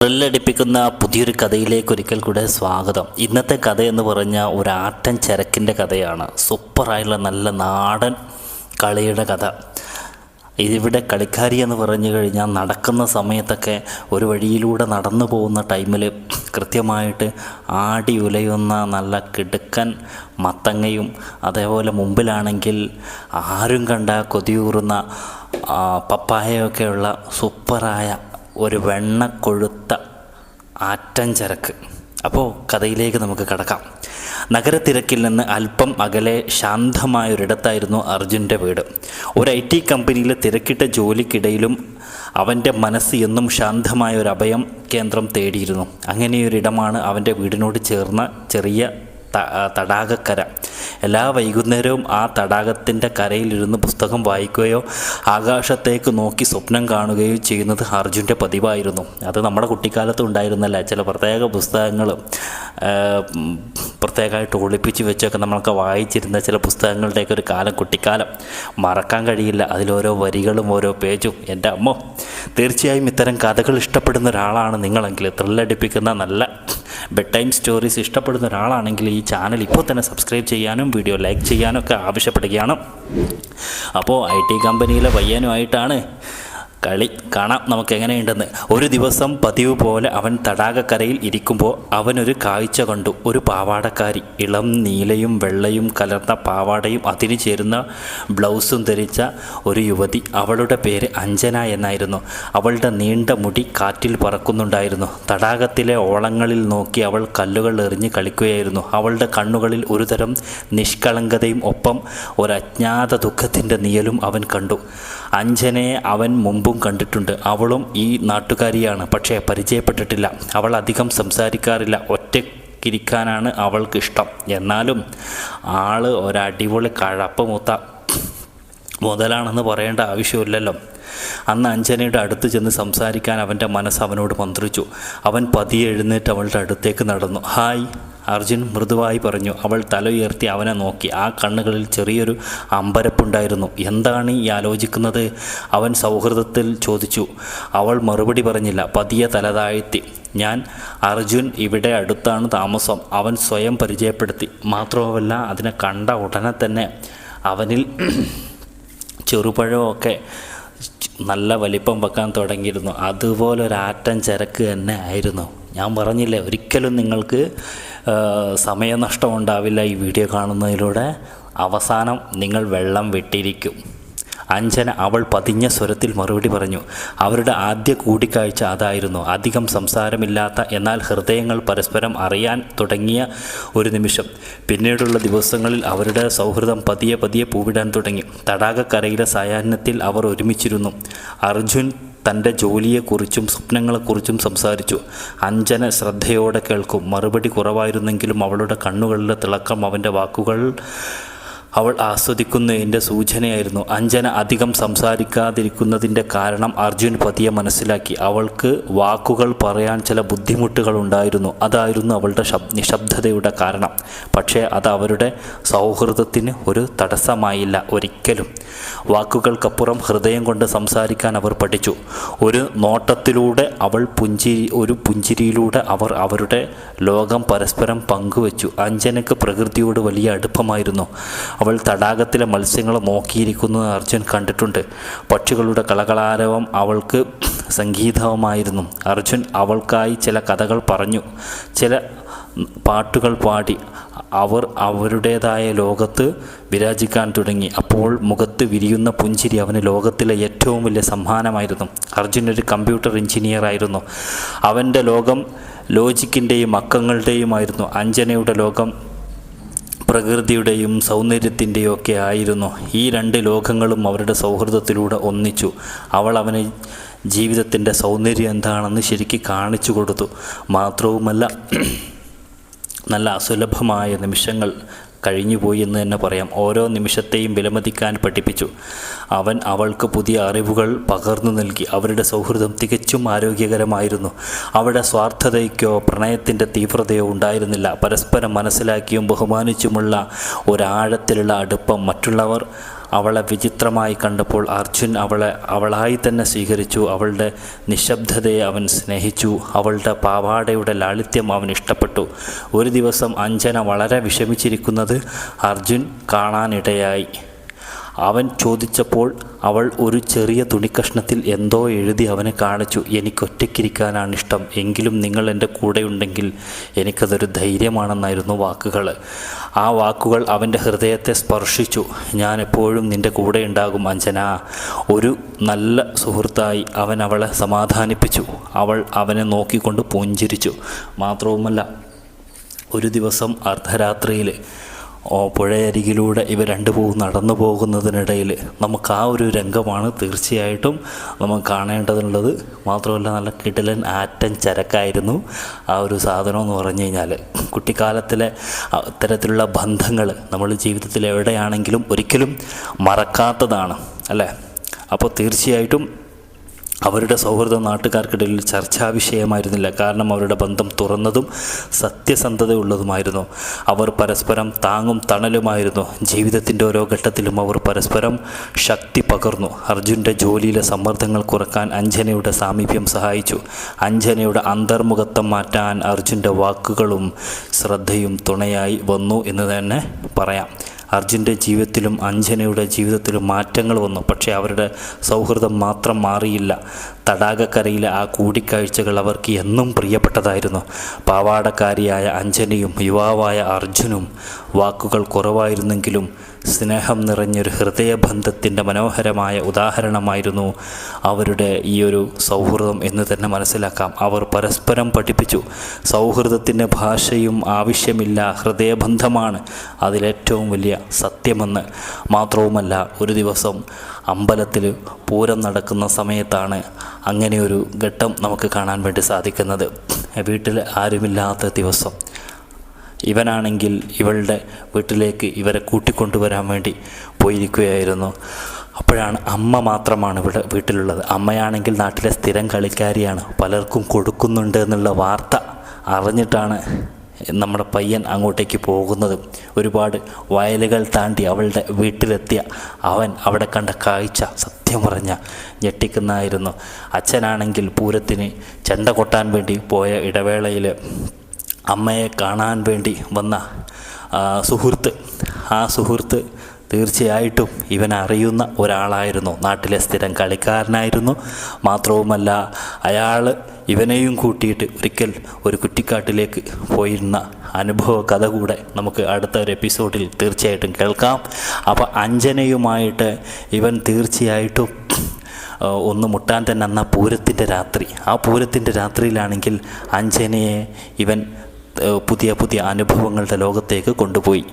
ത്രില്ലടിപ്പിക്കുന്ന പുതിയൊരു കഥയിലേക്ക് ഒരിക്കൽ കൂടെ സ്വാഗതം. ഇന്നത്തെ കഥ എന്ന് പറഞ്ഞാൽ ഒരു ആട്ടൻ ചരക്കിന്റെ കഥയാണ്. സൂപ്പറായുള്ള നല്ല നാടൻ കളിയുടെ കഥ. ഇതിവിടെ കളിക്കാരി എന്ന് പറഞ്ഞു കഴിഞ്ഞാൽ നടക്കുന്ന സമയത്തൊക്കെ ഒരു വഴിയിലൂടെ നടന്നു പോകുന്ന ടൈമിൽ കൃത്യമായിട്ട് ആടി ഉലയുന്ന നല്ല കിടുക്കൻ മത്തങ്ങയും അതേപോലെ മുമ്പിലാണെങ്കിൽ ആരും കണ്ട കൊതിയൂറുന്ന പപ്പായയൊക്കെയുള്ള സൂപ്പറായ ഒരു വെണ്ണ കൊഴുത്ത ആറ്റൻ ചരക്ക്. അപ്പോൾ കഥയിലേക്ക് നമുക്ക് കടക്കാം. നഗരത്തിരക്കിൽ നിന്ന് അല്പം അകലെ ശാന്തമായൊരിടത്തായിരുന്നു അർജുന്റെ വീട്. ഒരു ഐ ടി കമ്പനിയിലെ തിരക്കിട്ട ജോലിക്കിടയിലും അവന്റെ മനസ്സ് എന്നും ശാന്തമായ ഒരു അഭയം കേന്ദ്രം തേടിയിരുന്നു. അങ്ങനെയൊരിടമാണ് അവന്റെ വീടിനോട് ചേർന്ന ചെറിയ തടാകക്കര. എല്ലാ വൈകുന്നേരവും ആ തടാകത്തിന്റെ കരയിലിരുന്ന് പുസ്തകം വായിക്കുകയോ ആകാശത്തേക്ക് നോക്കി സ്വപ്നം കാണുകയോ ചെയ്യുന്നത് അർജുന്റെ പതിവായിരുന്നു. അത് നമ്മുടെ കുട്ടിക്കാലത്ത് ഉണ്ടായിരുന്നല്ല? ചില പ്രത്യേക പുസ്തകങ്ങൾ പ്രത്യേകമായിട്ട് ഒളിപ്പിച്ച് വെച്ചൊക്കെ നമ്മളൊക്കെ വായിച്ചിരുന്ന ചില പുസ്തകങ്ങളുടെയൊക്കെ ഒരു കാലം കുട്ടിക്കാലം. മറക്കാൻ കഴിയില്ല. അതിലോരോ വരികളും ഓരോ പേജും. എന്റെ അമ്മ തീർച്ചയായും ഇത്തരം കഥകൾ ഇഷ്ടപ്പെടുന്ന ഒരാളാണ് നിങ്ങളെങ്കിൽ. ത്രില്ലടിപ്പിക്കുന്ന നല്ല ബെഡ് ടൈം സ്റ്റോറീസ് ഇഷ്ടപ്പെടുന്ന ഒരാളാണെങ്കിൽ ഈ ചാനൽ ഇപ്പോൾ തന്നെ സബ്സ്ക്രൈബ് ചെയ്യാനും വീഡിയോ ലൈക്ക് ചെയ്യാനും ഒക്കെ ആവശ്യപ്പെടുകയാണ്. അപ്പോൾ ഐ ടി കമ്പനിയിലെ പയ്യനുമായിട്ടാണ് കളി കാണാം നമുക്ക് എങ്ങനെയുണ്ടെന്ന് ഒരു ദിവസം പതിവ് പോലെ അവൻ തടാകക്കരയിൽ ഇരിക്കുമ്പോൾ അവനൊരു കാഴ്ച കണ്ടു. ഒരു പാവാടക്കാരി. ഇളം നീലയും വെള്ളയും കലർന്ന പാവാടയും അതിന് ചേരുന്ന ബ്ലൗസും ധരിച്ച ഒരു യുവതി. അവളുടെ പേര് അഞ്ജന എന്നായിരുന്നു. അവളുടെ നീണ്ട മുടി കാറ്റിൽ പറക്കുന്നുണ്ടായിരുന്നു. തടാകത്തിലെ ഓളങ്ങളിൽ നോക്കി അവൾ കല്ലുകൾ എറിഞ്ഞ് കളിക്കുകയായിരുന്നു. അവളുടെ കണ്ണുകളിൽ ഒരുതരം നിഷ്കളങ്കതയും ഒപ്പം ഒരു അജ്ഞാത ദുഃഖത്തിന്റെ നിയലും അവൻ കണ്ടു. അഞ്ജനയെ അവൻ മുമ്പും കണ്ടിട്ടുണ്ട്. അവളും ഈ നാട്ടുകാരിയാണ്. പക്ഷേ പരിചയപ്പെട്ടിട്ടില്ല. അവൾ അധികം സംസാരിക്കാറില്ല. ഒറ്റ ഇരിക്കാനാണ് അവൾക്ക് ഇഷ്ടം. എന്നാലും ആൾ ഒരടിപൊളി കഴപ്പമൂത്ത മുതലാണെന്ന് പറയേണ്ട ആവശ്യമില്ലല്ലോ. അന്ന് അഞ്ജനയുടെ അടുത്ത് ചെന്ന് സംസാരിക്കാൻ അവന്റെ മനസ്സ് അവനോട് മന്ത്രിച്ചു. അവൻ പതിയെ എഴുന്നേറ്റ് അവളുടെ അടുത്തേക്ക് നടന്നു. ഹായ് അർജുൻ മൃദുവായി പറഞ്ഞു അവൾ തല ഉയർത്തി അവനെ നോക്കി. ആ കണ്ണുകളിൽ ചെറിയൊരു അമ്പരപ്പുണ്ടായിരുന്നു. എന്താണ് ഈ ആലോചിക്കുന്നത്? അവൻ സൗഹൃദത്തിൽ ചോദിച്ചു. അവൾ മറുപടി പറഞ്ഞില്ല. പതിയെ തലതാഴ്ത്തി. ഞാൻ അർജുൻ ഇവിടെ അടുത്താണ് താമസം. അവൻ സ്വയം പരിചയപ്പെടുത്തി. മാത്രവുമല്ല അതിനെ കണ്ട ഉടനെ തന്നെ അവനിൽ ചെറുപഴമൊക്കെ നല്ല വലിപ്പം വെക്കാൻ തുടങ്ങിയിരുന്നു. അതുപോലെ ഒരു ചരക്ക് തന്നെ ആയിരുന്നു. ഞാൻ പറഞ്ഞില്ലേ ഒരിക്കലും നിങ്ങൾക്ക് സമയനഷ്ടം ഉണ്ടാവില്ല ഈ വീഡിയോ കാണുന്നതിലൂടെ. അവസാനം നിങ്ങൾ വെള്ളം വിട്ടിരിക്കും. അഞ്ജന അവൾ പതിഞ്ഞ സ്വരത്തിൽ മറുപടി പറഞ്ഞു അവരുടെ ആദ്യ കൂടിക്കാഴ്ച അതായിരുന്നു. അധികം സംസാരമില്ലാത്ത എന്നാൽ ഹൃദയങ്ങൾ പരസ്പരം അറിയാൻ തുടങ്ങിയ ഒരു നിമിഷം. പിന്നീടുള്ള ദിവസങ്ങളിൽ അവരുടെ സൗഹൃദം പതിയെ പതിയെ പൂവിടാൻ തുടങ്ങി. തടാകക്കരയിലെ സായാഹ്നത്തിൽ അവർ ഒരുമിച്ചിരുന്നു. അർജുൻ തന്റെ ജോലിയെക്കുറിച്ചും സ്വപ്നങ്ങളെക്കുറിച്ചും സംസാരിച്ചു. അഞ്ജന ശ്രദ്ധയോടെ കേൾക്കും. മറുപടി കുറവായിരുന്നെങ്കിലും അവളുടെ കണ്ണുകളിലെ തിളക്കം അവന്റെ വാക്കുകൾ അവൾ ആസ്വദിക്കുന്നതിന്റെ സൂചനയായിരുന്നു. അഞ്ജന അധികം സംസാരിക്കാതിരിക്കുന്നതിന്റെ കാരണം അർജുൻ പതിയെ മനസ്സിലാക്കി. അവൾക്ക് വാക്കുകൾ പറയാൻ ചില ബുദ്ധിമുട്ടുകൾ ഉണ്ടായിരുന്നു. അതായിരുന്നു അവളുടെ ശബ് നിശബ്ദതയുടെ കാരണം. പക്ഷേ അത് അവരുടെ സൗഹൃദത്തിന് ഒരു തടസ്സമായില്ല ഒരിക്കലും. വാക്കുകൾക്കപ്പുറം ഹൃദയം കൊണ്ട് സംസാരിക്കാൻ അവർ പഠിച്ചു. ഒരു നോട്ടത്തിലൂടെ അവൾ പുഞ്ചിരി ഒരു പുഞ്ചിരിയിലൂടെ അവർ അവരുടെ ലോകം പരസ്പരം പങ്കുവച്ചു. അഞ്ജനക്ക് പ്രകൃതിയോട് വലിയ അടുപ്പമായിരുന്നു. അവൾ തടാകത്തിലെ മത്സ്യങ്ങളെ നോക്കിയിരിക്കുന്നത് അർജുൻ കണ്ടിട്ടുണ്ട്. പക്ഷികളുടെ കളകളാരവം അവൾക്ക് സംഗീതവുമായിരുന്നു. അർജുൻ അവൾക്കായി ചില കഥകൾ പറഞ്ഞു. ചില പാട്ടുകൾ പാടി. അവർ അവരുടേതായ ലോകത്ത് വിരാജിക്കാൻ തുടങ്ങി. അപ്പോൾ മുഖത്ത് വിരിയുന്ന പുഞ്ചിരി അവന് ലോകത്തിലെ ഏറ്റവും വലിയ സമ്മാനമായിരുന്നു. അർജുൻ ഒരു കമ്പ്യൂട്ടർ എഞ്ചിനീയർ ആയിരുന്നു. അവന്റെ ലോകം ലോജിക്കിന്റെയും അക്കങ്ങളുടെയുമായിരുന്നു. അഞ്ജനയുടെ ലോകം പ്രകൃതിയുടെയും സൗന്ദര്യത്തിന്റെയും ഒക്കെ ആയിരുന്നു. ഈ രണ്ട് ലോകങ്ങളും അവരുടെ സൗഹൃദത്തിലൂടെ ഒന്നിച്ചു. അവൾ അവനെ ജീവിതത്തിന്റെ സൗന്ദര്യം എന്താണെന്ന് ശരിക്ക് കാണിച്ചു കൊടുത്തു. മാത്രവുമല്ല നല്ല അസുലഭമായ നിമിഷങ്ങൾ കഴിഞ്ഞുപോയി എന്ന് തന്നെ പറയാം. ഓരോ നിമിഷത്തെയും വിലമതിക്കാൻ പഠിപ്പിച്ചു. അവൻ അവൾക്ക് പുതിയ അറിവുകൾ പകർന്നു നൽകി. അവരുടെ സൗഹൃദം തികച്ചും ആരോഗ്യകരമായിരുന്നു. അവിടെ സ്വാർത്ഥതയ്ക്കോ പ്രണയത്തിന്റെ തീവ്രതയോ ഉണ്ടായിരുന്നില്ല. പരസ്പരം മനസ്സിലാക്കിയും ബഹുമാനിച്ചുമുള്ള ഒരാഴത്തിലുള്ള അടുപ്പം മറ്റുള്ളവർ അവളെ വിചിത്രമായി കണ്ടപ്പോൾ അർജുൻ അവളെ അവളായി തന്നെ സ്വീകരിച്ചു. അവളുടെ നിശബ്ദതയെ അവൻ സ്നേഹിച്ചു. അവളുടെ പാവാടയുടെ ലാളിത്യം അവൻ ഇഷ്ടപ്പെട്ടു. ഒരു ദിവസം അഞ്ജന വളരെ വിഷമിച്ചിരിക്കുന്നത് അർജുൻ കാണാനിടയായി. അവൻ ചോദിച്ചപ്പോൾ അവൾ ഒരു ചെറിയ തുണിക്കഷ്ണത്തിൽ എന്തോ എഴുതി അവനെ കാണിച്ചു. എനിക്ക് ഒറ്റയ്ക്കിരിക്കാനാണ് ഇഷ്ടം എങ്കിലും നിങ്ങൾ എന്റെ കൂടെയുണ്ടെങ്കിൽ എനിക്കതൊരു ധൈര്യമാണെന്നായിരുന്നു വാക്കുകൾ. ആ വാക്കുകൾ അവന്റെ ഹൃദയത്തെ സ്പർശിച്ചു. ഞാൻ എപ്പോഴും നിന്റെ കൂടെ ഉണ്ടാകും അഞ്ജന. ഒരു നല്ല സുഹൃത്തായി അവൻ അവളെ സമാധാനിപ്പിച്ചു. അവൾ അവനെ നോക്കിക്കൊണ്ട് പുഞ്ചിരിച്ചു. മാത്രവുമല്ല ഒരു ദിവസം അർദ്ധരാത്രിയിൽ പുഴയരികിലൂടെ ഇവ രണ്ടു പൂ നടന്നു പോകുന്നതിനിടയിൽ നമുക്ക് ആ ഒരു രംഗമാണ് തീർച്ചയായിട്ടും നമുക്ക് കാണേണ്ടതുള്ളത്. മാത്രമല്ല നല്ല കിടിലൻ ആറ്റൻ ചരക്കായിരുന്നു ആ ഒരു സാധനം എന്ന് പറഞ്ഞു കഴിഞ്ഞാൽ കുട്ടിക്കാലത്തിലെ അത്തരത്തിലുള്ള ബന്ധങ്ങൾ നമ്മൾ ജീവിതത്തിൽ എവിടെയാണെങ്കിലും ഒരിക്കലും മറക്കാത്തതാണ് അല്ലേ? അപ്പോൾ തീർച്ചയായിട്ടും അവരുടെ സൗഹൃദം നാട്ടുകാർക്കിടയിൽ ചർച്ചാ വിഷയമായിരുന്നില്ല കാരണം അവരുടെ ബന്ധം തുറന്നതും സത്യസന്ധതയുള്ളതുമായിരുന്നു. അവർ പരസ്പരം താങ്ങും തണലുമായിരുന്നു. ജീവിതത്തിന്റെ ഓരോ ഘട്ടത്തിലും അവർ പരസ്പരം ശക്തി പകർന്നു. അർജുന്റെ ജോലിയിലെ സമ്മർദ്ദങ്ങൾ കുറയ്ക്കാൻ അഞ്ജനയുടെ സാമീപ്യം സഹായിച്ചു. അഞ്ജനയുടെ അന്തർമുഖത്വം മാറ്റാൻ അർജുന്റെ വാക്കുകളും ശ്രദ്ധയും തുണയായി വന്നു എന്ന് തന്നെ പറയാം. അർജുന്റെ ജീവിതത്തിലും അഞ്ജനയുടെ ജീവിതത്തിലും മാറ്റങ്ങൾ വന്നു. പക്ഷേ അവരുടെ സൗഹൃദം മാത്രം മാറിയില്ല. തടാകക്കരയിലെ ആ കൂടിക്കാഴ്ചകൾ അവർക്ക് എന്നും പ്രിയപ്പെട്ടതായിരുന്നു. പാവാടക്കാരിയായ അഞ്ജനയും യുവാവായ അർജുനും വാക്കുകൾ കുറവായിരുന്നെങ്കിലും സ്നേഹം നിറഞ്ഞൊരു ഹൃദയബന്ധത്തിന്റെ മനോഹരമായ ഉദാഹരണമായിരുന്നു അവരുടെ ഈ ഒരു സൗഹൃദം എന്ന് തന്നെ മനസ്സിലാക്കാം. അവർ പരസ്പരം പഠിപ്പിച്ചു. സൗഹൃദത്തിന്റെ ഭാഷയും ആവശ്യമില്ല ഹൃദയബന്ധമാണ് അതിലേറ്റവും വലിയ സത്യമെന്ന്. മാത്രവുമല്ല ഒരു ദിവസം അമ്പലത്തിൽ പൂരം നടക്കുന്ന സമയത്താണ് അങ്ങനെ ഒരു ഘട്ടം നമുക്ക് കാണാൻ വേണ്ടി സാധിക്കുന്നത്. വീട്ടിൽ ആരുമില്ലാത്ത ദിവസം. ഇവനാണെങ്കിൽ ഇവളുടെ വീട്ടിലേക്ക് ഇവരെ കൂട്ടിക്കൊണ്ടുവരാൻ വേണ്ടി പോയിരിക്കുകയായിരുന്നു. അപ്പോഴാണ് അമ്മ മാത്രമാണ് ഇവിടെ വീട്ടിലുള്ളത്. അമ്മയാണെങ്കിൽ നാട്ടിലെ സ്ഥിരം കളിക്കാരിയാണ്. പലർക്കും കൊടുക്കുന്നുണ്ട് എന്നുള്ള വാർത്ത അറിഞ്ഞിട്ടാണ് നമ്മുടെ പയ്യൻ അങ്ങോട്ടേക്ക് പോകുന്നത്. ഒരുപാട് വയലുകൾ താണ്ടി അവളുടെ വീട്ടിലെത്തിയ അവൻ അവിടെ കണ്ട കാഴ്ച സത്യം പറഞ്ഞ ഞെട്ടിക്കുന്നതായിരുന്നു. അച്ഛനാണെങ്കിൽ പൂരത്തിന് ചെണ്ട കൊട്ടാൻ വേണ്ടി പോയ ഇടവേളയിൽ അമ്മയെ കാണാൻ വേണ്ടി വന്ന സുഹൃത്ത്. ആ സുഹൃത്ത് തീർച്ചയായിട്ടും ഇവൻ അറിയുന്ന ഒരാളായിരുന്നു. നാട്ടിലെ സ്ഥിരം കളിക്കാരനായിരുന്നു. മാത്രവുമല്ല അയാൾ ഇവനെയും കൂട്ടിയിട്ട് ഒരിക്കൽ ഒരു കുറ്റിക്കാട്ടിലേക്ക് പോയിരുന്ന അനുഭവ കഥ കൂടെ നമുക്ക് അടുത്ത ഒരു എപ്പിസോഡിൽ തീർച്ചയായിട്ടും കേൾക്കാം. അപ്പോൾ അഞ്ജനയുമായിട്ട് ഇവൻ തീർച്ചയായിട്ടും ഒന്ന് മുട്ടാൻ തന്നെ അന്ന പൂരത്തിന്റെ രാത്രി. ആ പൂരത്തിന്റെ രാത്രിയിലാണെങ്കിൽ അഞ്ജനയെ ഇവൻ പുതിയ പുതിയ അനുഭവങ്ങളുടെ ലോകത്തേക്ക് കൊണ്ടുപോയി.